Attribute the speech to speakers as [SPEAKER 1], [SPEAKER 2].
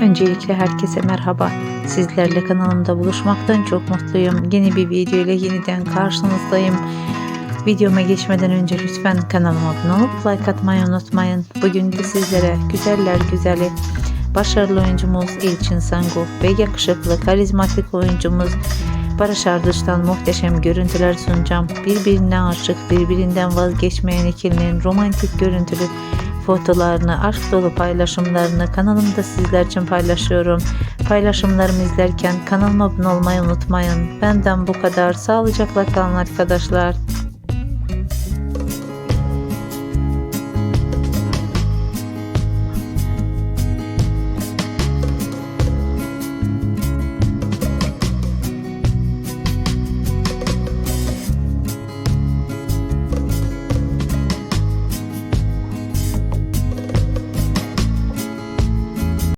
[SPEAKER 1] Öncelikle herkese merhaba. Sizlerle kanalımda buluşmaktan çok mutluyum. Yeni bir video ile yeniden karşınızdayım. Videoma geçmeden önce lütfen kanalıma abone olup like atmayı unutmayın. Bugün de sizlere güzeller güzeli başarılı oyuncumuz İlçin Sangu ve yakışıklı karizmatik oyuncumuz Barış Arduç'tan muhteşem görüntüler sunacağım. Birbirine aşık, birbirinden vazgeçmeyen ikilinin romantik görüntülü fotolarını, aşk dolu paylaşımlarını kanalımda sizler için paylaşıyorum. Paylaşımlarımı izlerken kanalıma abone olmayı unutmayın. Benden bu kadar. Sağlıcakla kalın arkadaşlar.